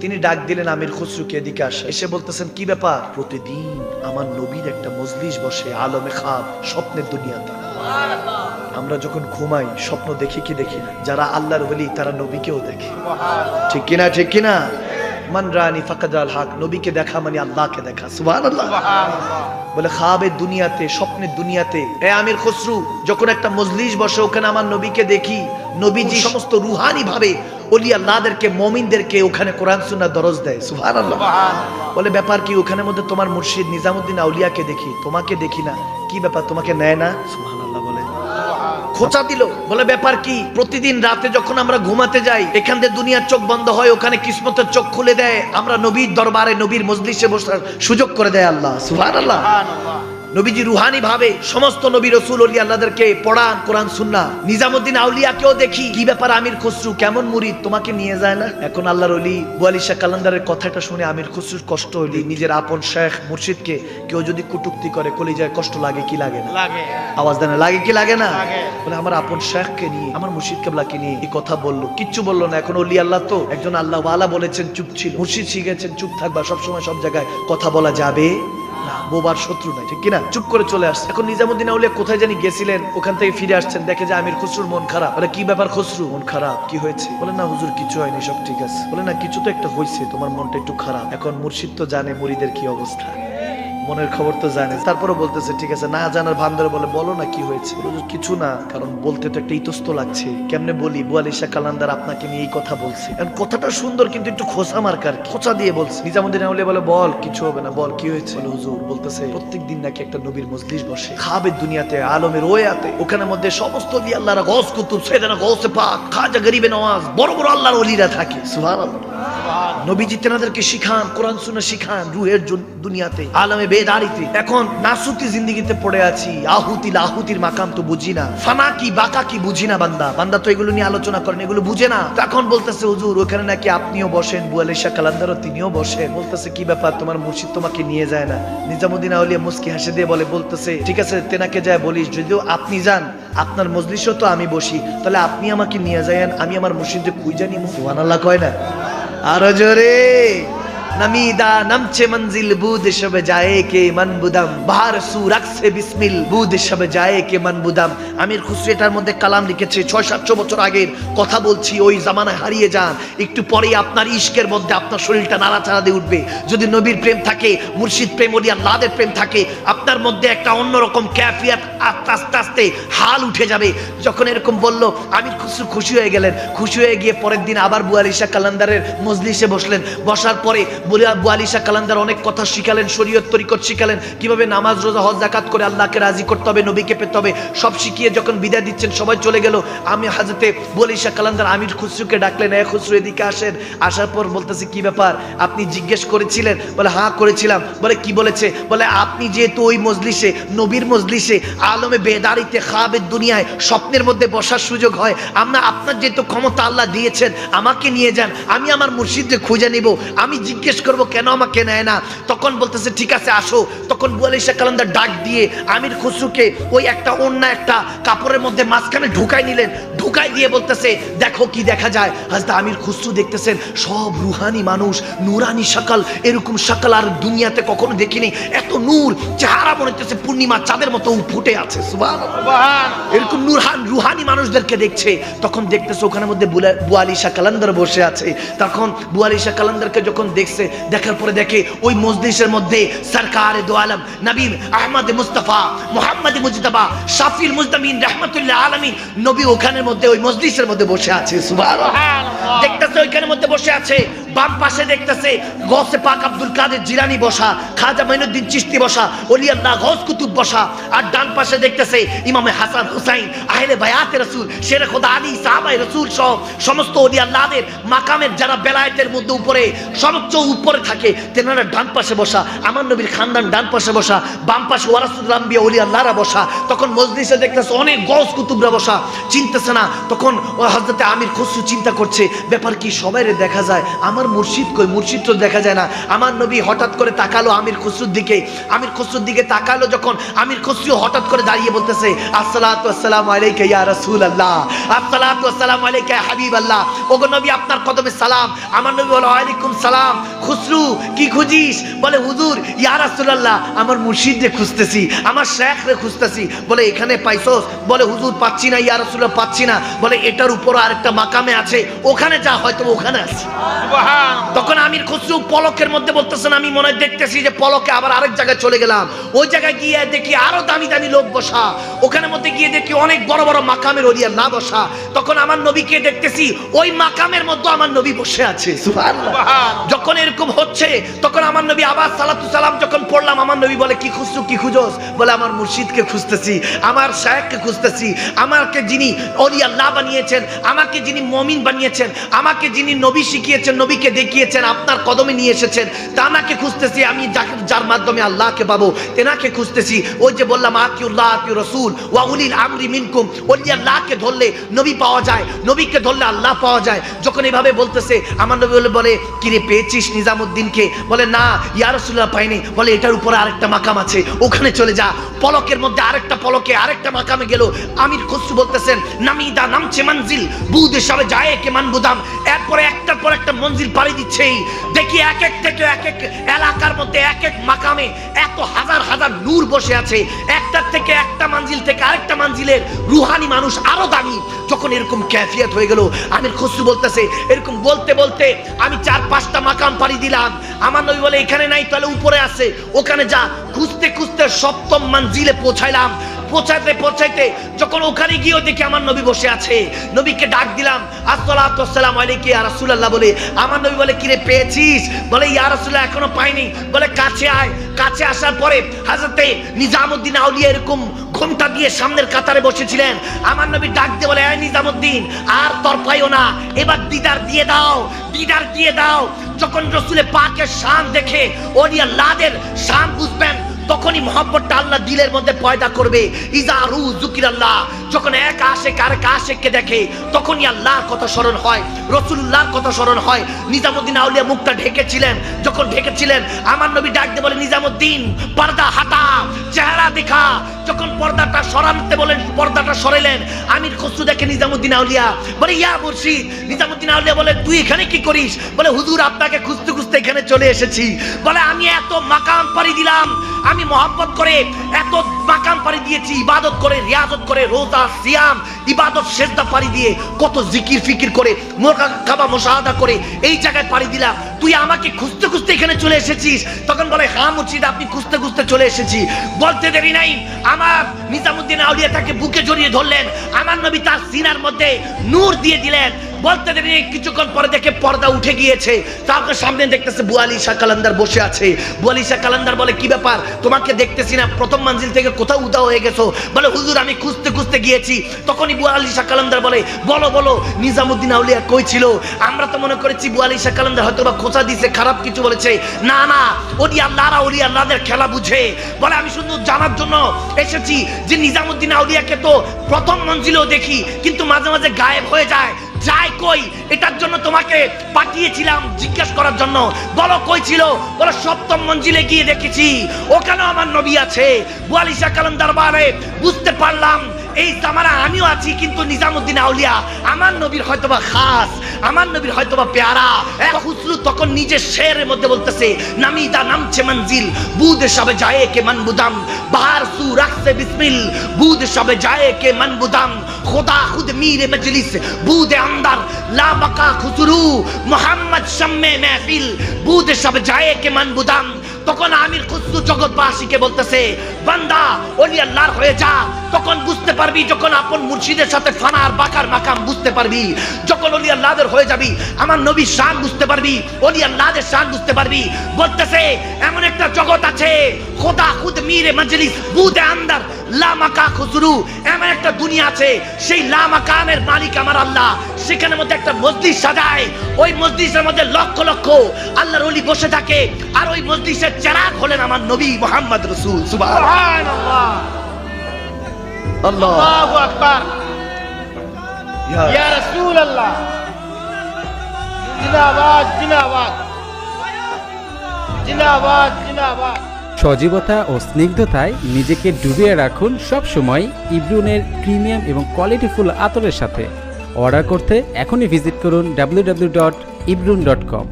তিনি ডাক দিলেন আমির খুসরুকে এদিকে আসে। এসে বলতেছেন কি ব্যাপার? প্রতিদিন আমার নবীর একটা মজলিস বসে আলমে খাব স্বপ্নের দুনিয়াতে আমরা যখন ঘুমাই স্বপ্ন দেখি কি দেখি না? যারা আল্লাহর বলি তারা নবীকেও দেখে। ঠিক কিনা ঠিক কিনা? মান রানি ফাকাদ আল হক নবীকে দেখা মানে আল্লাহকে দেখা। সুবহানাল্লাহ। বলে খাবের দুনিয়াতে স্বপ্নের দুনিয়াতে এ আমির খসরু যখন একটা মজলিস বসে ওখানে আমার নবীকে দেখি নবীজি সমস্ত রুহানি ভাবে আল্লাহদেরকে মমিনদেরকে ওখানে কোরআন সুন্নাহ দরজ দেয়। সুবহানাল্লাহ। বলে ব্যাপার কি ওখানে মধ্যে তোমার মুর্শিদ নিজামুদ্দিন আউলিয়াকে দেখি তোমাকে দেখি না। কি ব্যাপার তোমাকে নেয় না? বলে। খোঁচা দিল। বলে ব্যাপার কি প্রতিদিন রাতে যখন আমরা ঘুমাতে যাই এখান থেকে দুনিয়ার চোখ বন্ধ হয় ওখানে কিসমতের চোখ খুলে দেয় আমরা নবীর দরবারে নবীর মজলিসে বসার সুযোগ করে দেয় আল্লাহ। সুবহানাল্লাহ। নবীজি রুহানি ভাবে সমস্ত নবী রসুল অলি আল্লাহদেরকে পড়ান কোরআন সুন্না নিজামুদ্দিন আউলিয়াকেও দেখি কি ব্যাপার আমির খসরু কেমন মুরিদ তোমাকে নিয়ে যায় না? এখন আল্লাহর অলি বুয়ালি শাহ কালান্দারের কথাটা শুনে আমির খসরুর কষ্ট হলি নিজের আপন শেখ মুর্শিদকে কেউ যদি কুটুক্তি করে কলিজায় কষ্ট লাগে কি লাগে না? লাগে। আওয়াজ দেয় লাগে কি লাগে না? বলে আমার আপন শেখকে নিয়ে আমার মুর্শিদ কেবলাকে নিয়ে এই কথা বলল কিচ্ছু বলল না এখন অলি আল্লাহ তো। একজন আল্লাহ ওয়ালা বলেছেন চুপ ছিল। মুর্শিদ শিখেছেন চুপ থাকবা সবসময় সব জায়গায় কথা বলা যাবে। বোবার শত্রু নাই, ঠিক কিনা? চুপ করে চলে আসছে। এখন নিজামুদ্দিন আউলিয়া কোথায় জানি গেছিলেন, ওখান থেকে ফিরে আসছেন, দেখে যে আমির খসরুর মন খারাপ। বলে কি ব্যাপার খসরু? মন খারাপ? কি হয়েছে? বলে, না, হুজুর, কিছু হয়নি, সব ঠিক আছে। বলে, না, কিছু তো একটা হয়েছে তোমার মনটা একটু খারাপ। এখন মুর্শিদ তো জানে মুড়িদের কি অবস্থা। মনের খবর তো জানে। তারপরে বলতেছে, ঠিক আছে, না জানার ভান ধরে বলে, বলো না কি হয়েছে। কিছু না, কারণ বলতে তো একটা ইতস্ত লাগছে। কেমনে বলি বুয়ালিশা কালান্দার আপনাকে নিয়ে এই কথা বলছে। কথাটা সুন্দর, কিন্তু একটু খোসা মার্কার খোঁচা দিয়ে বলছে, নিজামুদ্দিন আউলিয়া বলে, বল, কিছু হবে না, বল, কি হয়েছে? হুজুর, বলতেছে প্রত্যেক দিন নাকি একটা নবীর মজলিস বসে। খাবের দুনিয়াতে, আলমের ওয়াতে। ওখানে মধ্যে সমস্ত দিয়ে আল্লাহরা গস কুতুব সেদানা গসে পাক, খাজা গরিবে নওয়াজ, বড় বড় আল্লাহর ওলিরা থাকে। সুবহানাল্লাহ। আপনিও বসেন কালান্দারও তিনিও বসেন। বলতেছে, কি ব্যাপার? তোমার মুর্শিদ তোমাকে নিয়ে যায় না। নিজামুদ্দিন আউলিয়া মুস্কি হাসে দিয়ে বলে, বলতেছে, ঠিক আছে, তেনাকে যায় বলিস, যদিও আপনি যান, আপনার মজলিসও তো আমি বসি। তাহলে আপনি আমাকে নিয়ে যায়েন, আমি আমার মুর্শিদকে খুঁজে জানি? সুবহানাল্লাহ কয় না। আরও জোরে। নমিদা নামছে মঞ্জিল বুদ সব যায় কে মন বুদাম। বাহার সু রাখছে বিসমিল বুদ সব যায় কে মন বুদাম। আমির খুসরু এটার মধ্যে কালাম লিখেছে, ছয় সাতশো বছর আগের কথা বলছি, ওই জামানায় হারিয়ে যান। একটু পরেই আপনার ইশকের মধ্যে আপনার শরীরটা নাড়াচাড়া দিয়ে উঠবে। যদি নবীর প্রেম থাকে, মুর্শিদ প্রেম, ওলি আল্লাহদের প্রেম থাকে, আপনার মধ্যে একটা অন্যরকম ক্যাফিয়াত আস্তে আস্তে আস্তে হাল উঠে যাবে। যখন এরকম বলল, আমির খুসরু খুশি হয়ে গেলেন। খুশি হয়ে গিয়ে পরের দিন আবার বুয়ালিশা কালান্দারের মজলিসে বসলেন। বসার পরে বুয়ালিশা কালান্দার অনেক কথা শিখালেন, শরীয়ত তরিকত শিখালেন। কীভাবে নামাজ, রোজা, হজ, জাকাত করে আল্লাহকে রাজি করতে হবে, নবীকে পেতে হবে, সব শিখিয়ে যখন বিদায় দিচ্ছেন, সবাই চলে গেল। আমি হাজতে বুয়ালিশা কালান্দার আমির খুসরুকে ডাকলেন, এ খুসরু এদিকে আসেন। আসার পর বলতেছে, কি ব্যাপার? আপনি জিজ্ঞেস করেছিলেন? বলে হ্যাঁ করেছিলাম। বলে, কি বলেছে? বলে, আপনি যেহেতু ওই মজলিসে, নবীর মজলিসে, আলমে বেদারিতে খাবের দুনিয়ায় স্বপ্নের মধ্যে বসার সুযোগ হয়, আমরা আপনার যেহেতু ক্ষমতা আল্লাহ দিয়েছেন, আমাকে নিয়ে যান, আমি আমার মুর্শিদকে খুঁজে নিব। আমি জিজ্ঞেস করব, কেন আমাকে নেয় না? তখন বলতেছে, ঠিক আছে, আসো। তখন বুয়ালিশা কালান্দার ডাক দিয়ে আমির খুসরুকে ওই একটা অন্য একটা কাপড়ের মধ্যে মাঝখানে ঢুকাই নিলেন। ঢুকাই দিয়ে বলতেছে, দেখো কি দেখা যায়। হাজদা আমির খুসরু দেখতেছেন, সব রুহানি মানুষ, নুরানি সকাল এরকম সকাল আর দুনিয়াতে কখনো দেখিনি। এত নূর, চেহারা মনে হচ্ছে পূর্ণিমা চাঁদের মতো ফুটে আছে। এরকম নুরহান, রুহানি মানুষদেরকে দেখছে। তখন দেখতেছে ওখানের মধ্যে বুয়ালিশা কালান্দার বসে আছে। তখন বুয়ালিশা কালান্দারকে যখন দেখছে দেখার পরে দেখে ওই মজলিসের মধ্যে সরকার দো আলম নবীন আহমদ মুস্তফা, মোহাম্মদ মুজতবা শাফিল মুজতামিন রহমতুল্লাহ আলমিন নবী ওখানের মধ্যে ওই মজলিসের মধ্যে বসে আছে সুবাহ। দেখতেছে ওইখানের মধ্যে বসে আছে বাম পাশে দেখতেছে গসে পাক আব্দুল কাদের জিলানি বসা, খাজা মাইনুদ্দিন চিশতি বসা ওলি আল্লাহ গস কুতুব বসা, আর ডান পাশে দেখতেছে ইমামে হাসান হুসাইন, আহলে বায়াতে রসুল, শের খোদা আলী সাহাবাই রসুল সহ সমস্ত ওলি আল্লাহদের মাকামের যারা বেলায়েতের মধ্যে উপরে সর্বোচ্চ উপরে থাকে, তেনারা ডান পাশে বসা, আমার নবীর খানদান ডান পাশে বসা, বাম পাশে ওলি আল্লাহরা বসা, তখন মজলিসে দেখতেছে অনেক গস কুতুবরা বসা, চিনতেছে না, তখন হজরতে আমির খসরু চিন্তা করছে, ব্যাপার কি সবাই দেখা যায়, আমার আমার মুর্শিদ কই? মুর্শিদ তো দেখা যায় না। আমার নবী হঠাৎ করে তাকালো আমির খসরুর দিকে। আমির খসরুর দিকে তাকালো যখন আমির খসরু হঠাৎ করে দাঁড়িয়ে বলতেছে, আসসালাতু আসসালামু আলাইকা ইয়া রাসূলুল্লাহ, আসসালাতু আসসালামু আলাইকা ইয়া হাবিবাল্লাহ। ওগো নবী, আপনার কদমে সালাম। আমার নবী বলে, ওয়ালাইকুম সালাম। খুসরু, কি খুঁজিস? বলে, হুজুর, ইয়া রাসূলুল্লাহ, আমার মুর্শিদ রে খুঁজতেছি, আমার শেখ রে খুঁজতেছি। বলে, এখানে পাইছস? বলে, হুজুর, পাচ্ছি না, ইয়া রাসূলুল্লাহ, পাচ্ছি না। বলে, এটার উপর আরেকটা মাকামে আছে। ওখানে যা হয়তো ওখানে আছে। তখন আমির খসরু পলকের মধ্যে বলতেছেন আমি মনে হয় দেখতেছি যে পলকে আবার আরেক জায়গায় চলে গেলাম। ওই জায়গায় গিয়ে দেখি আরও দামি দামি লোক বসা। ওখানে মধ্যে গিয়ে দেখি অনেক বড় বড় মাকামের ওরিয়া না বসা। তখন আমার নবীকে দেখতেছি ওই মাকামের মধ্যে আমার নবী বসে আছে। যখন এরকম হচ্ছে তখন আমার নবী আবার সালাতু সালাম যখন পড়লাম আমার নবী বলে কি খুঁজছো কি খুঁজোস? বলে আমার মুর্শিদকে খুঁজতেছি আমার শায়েখকে খুঁজতেছি আমাকে যিনি অলি না বানিয়েছেন আমাকে যিনি মমিন বানিয়েছেন আমাকে যিনি নবী শিখিয়েছেন নবীকে দেখিয়েছেন, আপনার কদমে নিয়ে এসেছেন। তানাকে খুঁজতেছি, আমি যার মাধ্যমে আল্লাহকে পাবো, তেনাকে খুঁজতেছি। ওই যে বললাম আকিউল্লাহ আকিউ রসুল, ওয়া উলিল আমরি মিনকুম। ওলি আল্লাহকে ধরলে নবী পাওয়া যায়, নবীকে ধরলে আল্লাহ পাওয়া যায়। যখন এভাবে বলতেছে, আমার নবী বলে বলে, কিরে, পেয়েছিস নিজামুদ্দিনকে? বলে, না, ইয়া রাসূলুল্লাহ, পাইনি। বলে, এটার উপরে আরেকটা মাকাম আছে, ওখানে চলে যা। পলকের মধ্যে আরেকটা পলকে আরেকটা মাকামে গেল। আমির খসরু বলতেছেন, নামিদা নামছে মঞ্জিল বুদ সবে যায় কে মান বুদাম এরপরে একটার পর একটা মঞ্জিল পাড়ি দিচ্ছেই দেখি এক এক থেকে এক এক এলাকার মধ্যে এক এক মাকামে এত হাজার হাজার নূর বসে আছে। একটার থেকে একটা মঞ্জিল থেকে আরেকটা মঞ্জিলের রুহানি মানুষ আরও দামি। যখন এরকম ক্যাফিয়াত হয়ে গেল, আমির খসরু বলতেছে, এরকম বলতে বলতে আমি চার পাঁচটা মাকাম পাড়ি দিলাম। আমার নবী বলে, এখানে নাই, তাহলে উপরে আছে। ওখানে যা খুঁজতে খুঁজতে সপ্তম মঞ্জিলে পৌঁছাইলাম। পৌঁছাইতে পৌঁছাইতে যখন ওখানে গিয়েও দেখি আমার নবী বসে আছে। নবীকে ডাক দিলাম আসসালামু আলাইকা ইয়া রাসূলুল্লাহ বলে। আমার নবী বলে, কিরে, পেয়েছিস? বলে, ইয়া রাসূলুল্লাহ, এখনও পাইনি। বলে, কাছে আয়। কাছে আসার পরে হযরতে নিজামউদ্দিন আউলিয়া এরকম ঘোমটা দিয়ে সামনের কাতারে বসেছিলেন। আমার নবী ডাক দিয়ে বলে আয় নিজামউদ্দিন আর তরফাইও না। এবার দিদার দিয়ে দাও, দিদার দিয়ে দাও। যখন রসুলের পাকের শান দেখে ওলিয়া লাদের শান বুঝবেন তখনই মহব্বতটা আল্লাহ দিলের মধ্যে পয়দা করবে। ইজারু জুকির আল্লাহ যখন এক আশেক আরেক আশেককে দেখে, তখনই আল্লাহর কথা স্মরণ হয়। রসুল্লাহর কথা স্মরণ হয়। নিজামুদ্দিন আউলিয়া মুখটা ঢেকেছিলেন। যখন ঢেকেছিলেন, আমার নবী ডাক দিয়ে বলে, নিজামুদ্দিন, পর্দা হাতা চেহারা দেখা। যখন পর্দাটা সরাতে বলেন, পর্দাটা সরাইলেন, আমির খসরু দেখে নিজামুদ্দিন আউলিয়া বলে, ইয়া মুর্শিদ। নিজামুদ্দিন আউলিয়া বলে, তুই এখানে কি করিস? বলে, হুজুর, আপনাকে খুঁজতে খুঁজতে এখানে চলে এসেছি। বলে, আমি এত মাকাম পাড়ি দিলাম। আমি মহাব্বত করে এত মাকাম পাড়ি দিয়েছি, ইবাদত করে, রিয়াজত করে, রোজা, সিয়াম, ইবাদত, সেজদা পাড়ি দিয়ে, কত জিকির ফিকির করে মোকাবা মোশাহাদা করে এই জায়গায় পাড়ি দিলাম। তুই আমাকে খুঁজতে খুঁজতে এখানে চলে এসেছিস। তখন বলে হ্যাঁ মুর্শিদ আপনি খুঁজতে খুঁজতে চলে এসেছি। বলতে দেরি নাই। আমার নিজামুদ্দিন আউলিয়া তাকে বুকে জড়িয়ে ধরলেন। আমার নবী তার সিনার মধ্যে নূর দিয়ে দিলেন। বলতে দেরি নেই, কিছুক্ষণ পরে দেখে পর্দা উঠে গিয়েছে। তারপর সামনে দেখতেছে বুয়ালি শাহ কালান্দার বসে আছে। বুয়ালি শাহ কালান্দার বলে কি ব্যাপার? তোমাকে দেখতেছি না। প্রথম মঞ্জিল থেকে কোথাও উদা হয়ে গেছো? বলে হুজুর আমি খুঁজতে খুঁজতে গিয়েছি। তখনই বুয়ালি শাহ কালান্দার বলে বলো বলো নিজামুদ্দিন আউলিয়া কই ছিল? আমরা তো মনে করেছি বুয়ালি শাহ কালান্দার হয়তো বা খোঁচা দিছে, খারাপ কিছু বলেছে। না না ওলি আল্লাহরা ওলি আল্লাহদের খেলা বুঝে। বলে, আমি শুধু জানার জন্য এসেছি যে নিজামুদ্দিন আউলিয়াকে তো প্রথম মঞ্জিলেও দেখি, কিন্তু মাঝে মাঝে গায়েব হয়ে যায়। যাই কই? এটার জন্য তোমাকে পাঠিয়েছিলাম জিজ্ঞাসা করার জন্য। বলো, কই ছিল? বলো, সপ্তম মঞ্জিলে গিয়ে দেখেছি। ওখানে আমার নবী আছে। বুয়ালিশা কালাম দরবারে বুঝতে পারলাম এই জামানা আমিও আছি, কিন্তু নিজামুদ্দিন আউলিয়া, আমার নবীর হয়তোবা খাস, আমার নবীর হয়তোবা পেয়ারা। এক হুসরু তখন নিজের শেরের মধ্যে বলতেছে, নামিদা নামছে মঞ্জিল, বুধ সবে যায় কে মন বুদাম বাহার সু রাখছে বিসমিল, বুধ সবে যায় কে মন বুদাম খোদা খুদ মীর মজলিস বুদ আন্দার, লা বাকা খুসরু, মোহাম্মদ শম্মে মেহফিল, বুধ সব যায় কে মন বুদাম তখন আমির খুসরু জগৎবাসীকে বলতেছে, বান্দা ওলি আল্লাহর হয়ে যা। তখন বুঝতে পারবি, যখন আপন মুর্শিদের সাথে ফানার বাকার মাকাম বুঝতে পারবি, যখন ওলি আল্লাহদের হয়ে যাবি, আমার নবীর শান বুঝতে পারবি ওলি আল্লাহদের শান বুঝতে পারবি। বলতেছে, এমন একটা জগৎ আছে, খোদা খুদ মিরে মজলিস, বুদে আন্দার লামাকা খুসরু এমন একটা দুনিয়া আছে, সেই লামাকামের মালিক আমার আল্লাহ। সেখানে মধ্যে একটা মসজিদ সাজায়। ওই মসজিদের মধ্যে লক্ষ লক্ষ আল্লাহর অলি বসে থাকে। আর ওই মসজিদের চেরাগ হলেন আমার নবী মোহাম্মদ রসুল। সজীবতা ও স্নিগ্ধতায় নিজেকে ডুবিয়ে রাখুন সব সময় ইব্রুনের প্রিমিয়াম এবং কোয়ালিটিফুল আতরের সাথে। অর্ডার করতে এখনই ভিজিট করুন www.ibrun.com